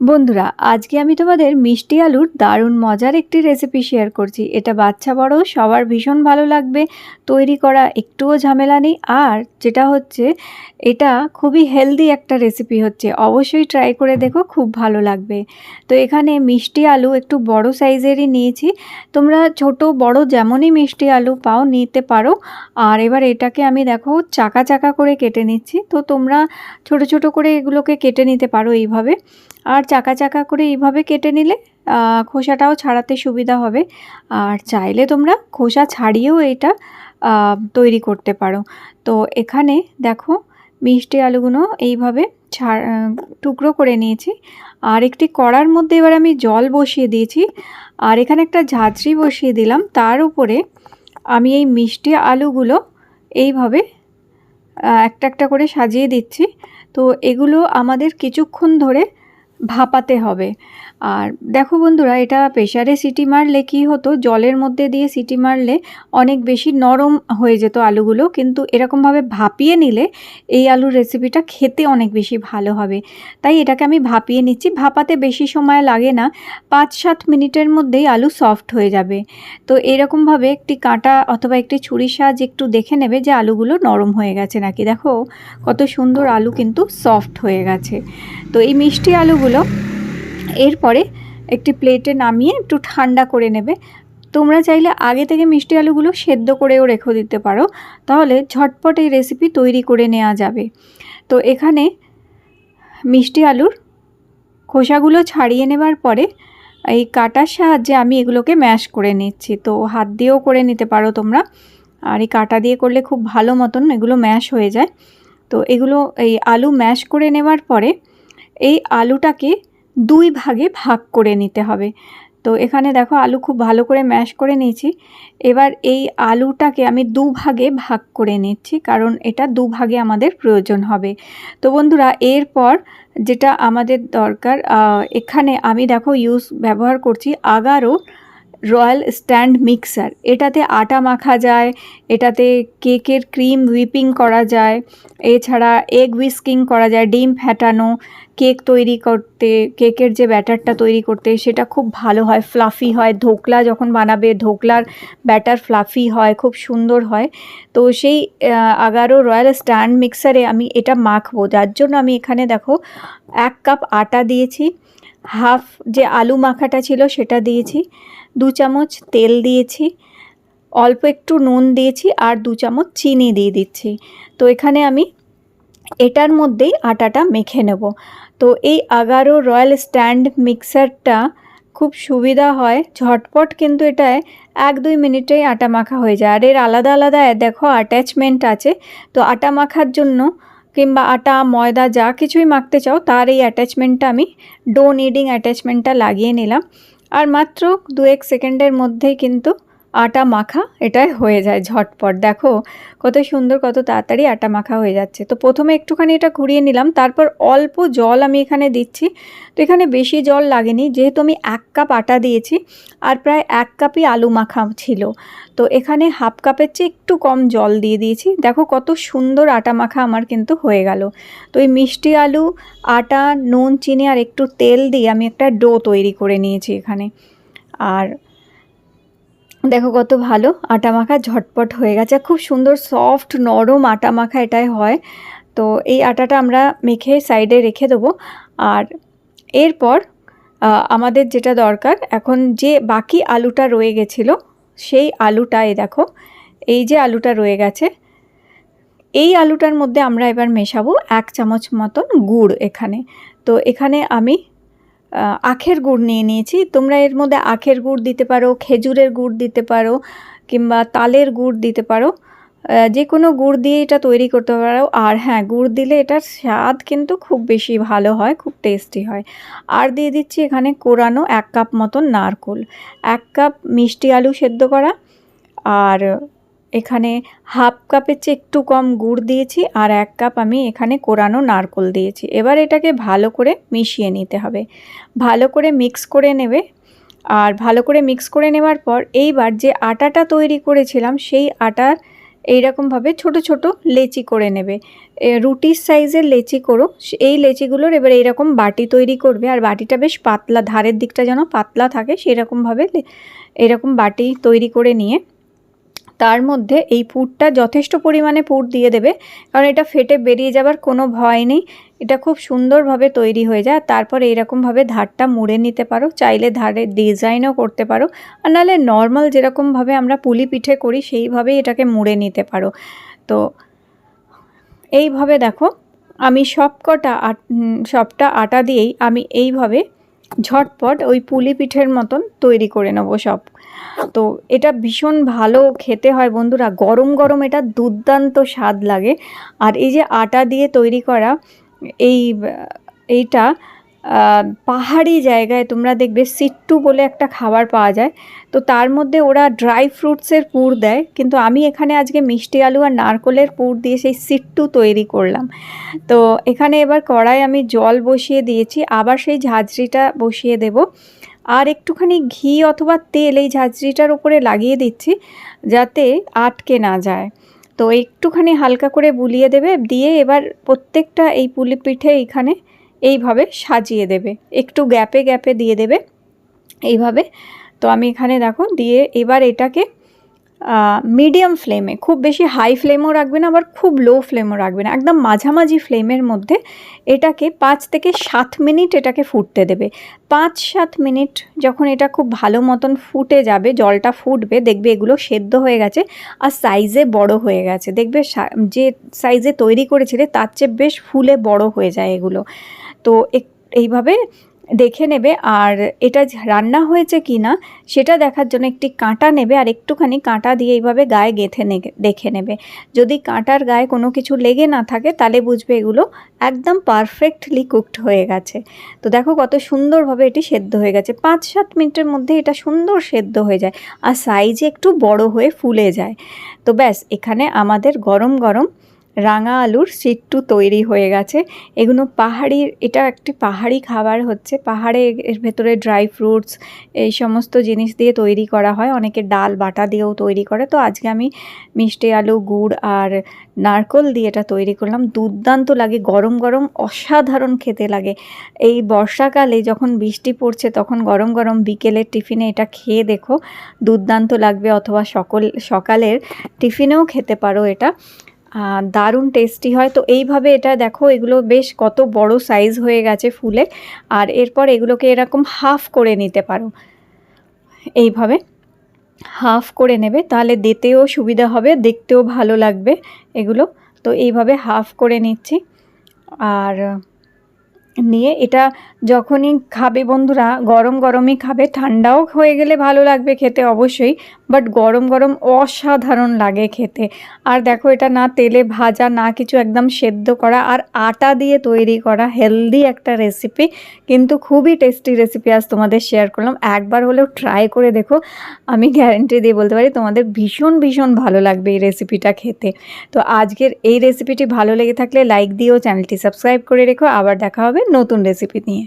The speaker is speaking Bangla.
বন্ধুরা, আজকে আমি তোমাদের মিষ্টি আলুর দারুণ মজার একটি রেসিপি শেয়ার করছি। এটা বাচ্চা বড়, সবার ভীষণ ভালো লাগবে। তৈরি করা একটুও ঝামেলা নেই। আর যেটা হচ্ছে, এটা খুবই হেলদি একটা রেসিপি হচ্ছে। অবশ্যই ট্রাই করে দেখো, খুব ভালো লাগবে। তো এখানে মিষ্টি আলু একটু বড় সাইজেরই নিয়েছি। তোমরা ছোট, বড় যেমনই মিষ্টি আলু পাও, নিতে পারো। আর এবার এটাকে আমি দেখো, চাকা চাকা করে কেটে নিচ্ছি। তো তোমরা ছোট ছোট করে এগুলোকে কেটে নিতে পারো এইভাবে। আর চাকা চাকা করে এইভাবে কেটে নিলে খোসাটাও ছাড়াতে সুবিধা হবে। আর চাইলে তোমরা খোসা ছাড়িয়েও এটা তৈরি করতে পারো। তো এখানে দেখো মিষ্টি আলুগুলো এইভাবে টুকরো করে নিয়েছি। আর একটি কড়ার মধ্যে এবার আমি জল বসিয়ে দিয়েছি। আর এখানে একটা ঝাঁঝরি বসিয়ে দিলাম। তার উপরে আমি এই মিষ্টি আলুগুলো এইভাবে একটা একটা করে সাজিয়ে দিচ্ছি। তো এগুলো আমাদের কিছুক্ষণ ধরে ভাপাতে হবে। আর দেখো বন্ধুরা, এটা প্রেশারে সিটি মারলে কি হতো? জলের মধ্যে দিয়ে সিটি মারলে অনেক বেশি নরম হয়ে যেত আলুগুলো, কিন্তু এরকমভাবে ভাপিয়ে নিলে এই আলুর রেসিপিটা খেতে অনেক বেশি ভালো হবে। তাই এটাকে আমি ভাপিয়ে নিচ্ছি। ভাপাতে বেশি সময় লাগে না পাঁচ সাত মিনিটের মধ্যেই আলু সফট হয়ে যাবে। তো এরকমভাবে একটি কাঁটা অথবা একটি ছুরির সাহায্যে একটু দেখে নেবে যে আলুগুলো নরম হয়ে গেছে নাকি। দেখো কত সুন্দর আলু কিন্তু সফট হয়ে গেছে। তো এই মিষ্টি আলুগুলো এরপরে একটি প্লেটে নামিয়ে একটু ঠান্ডা করে নেবে। তোমরা চাইলে আগে থেকে মিষ্টি আলুগুলো সেদ্ধ করেও রেখে দিতে পারো। তাহলে ঝটপট এই রেসিপি তৈরি করে নেওয়া যাবে। তো এখানে মিষ্টি আলুর খোসাগুলো ছাড়িয়ে নেবার পরে এই কাটার সাহায্যে আমি এগুলোকে ম্যাশ করে নিচ্ছি। তো হাত দিয়েও করে নিতে পারো তোমরা। আর এই কাটা দিয়ে করলে খুব ভালো মতন এগুলো ম্যাশ হয়ে যায়। তো এগুলো এই আলু ম্যাশ করে নেওয়ার পরে এই আলুটাকে দুই ভাগে ভাগ করে নিতে হবে। তো এখানে দেখো আলু খুব ভালো করে ম্যাশ করে নিয়েছি। এবার এই আলুটাকে আমি দু ভাগে করে নিচ্ছি, কারণ এটা দু ভাগে আমাদের প্রয়োজন হবে। তো বন্ধুরা, এরপর যেটা আমাদের দরকার এখানে আমি দেখো ইউজ ব্যবহার করছি আগারও রয়্যাল স্ট্যান্ড মিক্সার। এটাতে আটা মাখা যায়, এটাতে কেকের ক্রিম হুইপিং করা যায়, এছাড়া এগ উইস্কিং করা যায়, ডিম ফ্যাটানো কেক তৈরি করতে, কেকের যে ব্যাটারটা তৈরি করতে, সেটা খুব ভালো হয়, ফ্লাফি হয়। ধোকলা যখন বানাবে, ধোকলার ব্যাটার ফ্লাফি হয়, খুব সুন্দর হয়। তো সেই আগারো রয়্যাল স্ট্যান্ড মিক্সারে আমি এটা মাখবো। যার জন্য আমি এখানে দেখো, এক কাপ আটা দিয়েছি, হাফ যে আলু মাখাটা ছিল সেটা দিয়েছি। দু চামচ তেল দিয়েছি, অল্প একটু নুন দিয়েছি আর দু চামচ চিনি দিয়ে দিচ্ছি। তো এখানে আমি এটার মধ্যেই আটাটা মেখে নেব। তো এই আগারো রয়্যাল স্ট্যান্ড মিক্সারটা খুব সুবিধা হয়, ঝটপট কিন্তু এটায় এক দুই মিনিটেই আটা মাখা হয়ে যায়। আর এর আলাদা আলাদা, দেখো অ্যাটাচমেন্ট আছে। তো আটা মাখার জন্য কিংবা আটা, ময়দা, যা কিছুই মাখতে চাও, তার এই অ্যাটাচমেন্টটা আমি ডো নিডিং অ্যাটাচমেন্টটা লাগিয়ে নিলাম। আর মাত্র দু এক সেকেন্ডের মধ্যেই কিন্তু আটা মাখা, এটাই হয়ে যায় ঝটপট। দেখো কত সুন্দর, কত তাড়াতাড়ি আটা মাখা হয়ে যাচ্ছে। তো প্রথমে একটুখানি এটা ঘুরিয়ে নিলাম, তারপর অল্প জল আমি এখানে দিচ্ছি। তো এখানে বেশি জল লাগেনি, যেহেতু আমি এক কাপ আটা দিয়েছি আর প্রায় এক কাপই আলু মাখা ছিল। তো এখানে হাফ কাপের চেয়ে একটু কম জল দিয়ে দিয়েছি। দেখো কত সুন্দর আটা মাখা আমার কিন্তু হয়ে গেল। তো এই মিষ্টি আলু, আটা, নুন, চিনি আর একটু তেল দিয়ে আমি একটা ডো তৈরি করে নিয়েছি এখানে। আর দেখো কত ভালো আটা মাখা ঝটপট হয়ে গেছে। খুব সুন্দর সফট নরম আটা মাখা এটাই হয়। তো এই আটাটা আমরা মেখে সাইডে রেখে দেবো। আর এরপর আমাদের যেটা দরকার, এখন যে বাকি আলুটা রয়ে গেছিল, সেই আলুটা এই দেখো, এই যে আলুটা রয়ে গেছে, এই আলুটার মধ্যে আমরা এবার মেশাবো এক চামচ মতন গুড় এখানে। তো এখানে আমি আখের গুড় নিয়ে নিয়েছি। তোমরা এর মধ্যে আখের গুড় দিতে পারো, খেজুরের গুড় দিতে পারো, কিংবা তালের গুড় দিতে পারো। যে কোনো গুড় দিয়ে এটা তৈরি করতে পারো। আর হ্যাঁ গুড় দিলে এটার স্বাদ কিন্তু খুব বেশি ভালো হয়, খুব টেস্টি হয়। আর দিয়ে দিচ্ছি এখানে কোরানো এক কাপ মতন নারকোল। এক কাপ মিষ্টি আলু সেদ্ধ করা। আর এখানে হাফ কাপের চেয়ে একটু কম গুড় দিয়েছি আর এক কাপ আমি এখানে কোরানো নারকোল দিয়েছি। এবার এটাকে ভালো করে মিশিয়ে নিতে হবে। ভালো করে মিক্স করে নেবে। আর ভালো করে মিক্স করে নেওয়ার পর এইবার যে আটাটা তৈরি করেছিলাম সেই আটার এইরকমভাবে ছোট ছোট লেচি করে নেবে। রুটির সাইজের লেচি করো এই লেচিগুলোর এবার এইরকম বাটি তৈরি করবে আর বাটিটা বেশ পাতলা, ধারের দিকটা যেন পাতলা থাকে, সেরকমভাবে এরকম বাটি তৈরি করে নিয়ে তার মধ্যে এই পুরটা যথেষ্ট পরিমাণে পুর দিয়ে দেবে। কারণ এটা ফেটে বেরিয়ে যাবার কোনো ভয় নেই। এটা খুব সুন্দরভাবে তৈরি হয়ে যায়। তারপর এইরকমভাবে ধারটা মুড়ে নিতে পারো। চাইলে ধারে ডিজাইনও করতে পারো। আর নাহলে নর্মাল যেরকমভাবে আমরা পুলি পিঠে করি, সেইভাবেই এটাকে মুড়ে নিতে পারো। তো এইভাবে দেখো, আমি সব কটা আট সবটা আটা দিয়েই আমি এইভাবে ঝটপট ওই পুলি পিঠের মতন তৈরি করে নেব সব তো এটা ভীষণ ভালো খেতে হয় বন্ধুরা। গরম গরম এটা দুর্দান্ত স্বাদ লাগে। আর এই যে আটা দিয়ে তৈরি করা এই, এইটা পাহাড়ি জায়গায় তোমরা দেখবে সিট্টু বলে একটা খাবার পাওয়া যায়। তো তার মধ্যে ওরা ড্রাই ফ্রুটসের পুর দেয়, কিন্তু আমি এখানে আজকে মিষ্টি আলু আর নারকলের পুর দিয়ে সেই সিট্টু তৈরি করলাম। তো এখানে এবার কড়াই আমি জল বসিয়ে দিয়েছি, আবার সেই ঝাঁঝরিটা বসিয়ে দেব। আর একটুখানি ঘি অথবা তেল এই ঝাঁঝরিটার উপরে লাগিয়ে দিচ্ছি যাতে আটকে না যায়। তো একটুখানি হালকা করে বুলিয়ে দেবে, দিয়ে এবার প্রত্যেকটা এই পুলি পিঠে এইখানে এইভাবে সাজিয়ে দেবে। একটু গ্যাপে গ্যাপে দিয়ে দেবে এইভাবে। তো আমি এখানে দেখো, দিয়ে এবার এটাকে মিডিয়াম ফ্লেমে খুব বেশি হাই ফ্লেমও রাখবে না, আবার খুব লো ফ্লেমও রাখবে না। একদম মাঝামাঝি ফ্লেমের মধ্যে এটাকে পাঁচ থেকে সাত মিনিট এটাকে ফুটতে দেবে। পাঁচ সাত মিনিট যখন এটা খুব ভালো মতন ফুটে যাবে, জলটা ফুটবে, দেখবে এগুলো সেদ্ধ হয়ে গেছে আর সাইজে বড় হয়ে গেছে। দেখবে যে সাইজে তৈরি করেছিলে, তার চেয়ে বেশ ফুলে বড় হয়ে যায় এগুলো। তো এইভাবে দেখে নেবে। আর এটা রান্না হয়েছে কি না সেটা দেখার জন্য একটি কাঁটা নেবে আর একটুখানি কাঁটা দিয়ে এইভাবে গায়ে গেঁথে দেখে নেবে। যদি কাঁটার গায়ে কোনো কিছু লেগে না থাকে, তাহলে বুঝবে এগুলো একদম পারফেক্টলি কুকড হয়ে গেছে। তো দেখো কত সুন্দরভাবে এটি সেদ্ধ হয়ে গেছে। পাঁচ সাত মিনিটের মধ্যে এটা সুন্দর সেদ্ধ হয়ে যায়। আর সাইজে একটু বড় হয়ে ফুলে যায়। তো ব্যাস, এখানে আমাদের গরম গরম রাঙা আলুর সিট্টু তৈরি হয়ে গেছে। এগুলো পাহাড়ি, এটা একটি পাহাড়ি খাবার হচ্ছে। পাহাড়ে এর ভেতরে ড্রাই ফ্রুটস, এই সমস্ত জিনিস দিয়ে তৈরি করা হয়। অনেকে ডাল, বাটা দিয়েও তৈরি করে। তো আজকে আমি মিষ্টি আলু, গুড় আর নারকল দিয়ে এটা তৈরি করলাম। দুর্দান্ত লাগে, গরম গরম, অসাধারণ খেতে লাগে। এই বর্ষাকালে যখন বৃষ্টি পড়ছে, তখন গরম গরম বিকেলের টিফিনে এটা খেয়ে দেখো। দুর্দান্ত লাগবে, অথবা সকল, সকালের টিফিনেও খেতে পারো এটা। দারুণ টেস্টি হয়। তো এইভাবে এটা দেখো, এগুলো বেশ কত বড় সাইজ হয়ে গেছে ফুলে আর এরপর এগুলোকে এরকম হাফ করে নিতে পারো। এইভাবে হাফ করে নেবে, তাহলে দিতেও সুবিধা হবে, দেখতেও ভালো লাগবে এগুলো। তো এইভাবে হাফ করে নিচ্ছি। আর নিয়ে এটা যখনই খাবে বন্ধুরা, গরম গরমই খাবে, ঠান্ডাও হয়ে গেলে ভালো লাগবে খেতে অবশ্যই বাট গরম গরম অসাধারণ লাগে খেতে। আর দেখো এটা না তেলে ভাজা, না কিছু একদম সেদ্ধ করা, আর আটা দিয়ে তৈরি করা হেলদি একটা রেসিপি কিন্তু খুবই টেস্টি রেসিপি আজ তোমাদের শেয়ার করলাম। একবার হলেও ট্রাই করে দেখো, আমি গ্যারেন্টি দিয়ে বলতে পারি তোমাদের ভীষণ ভীষণ ভালো লাগবে এই রেসিপিটা খেতে। তো আজকের এই রেসিপিটি ভালো লেগে থাকলে লাইক দিও চ্যানেলটি সাবস্ক্রাইব করে রেখো, আবার দেখা হবে নতুন রেসিপি নিয়ে।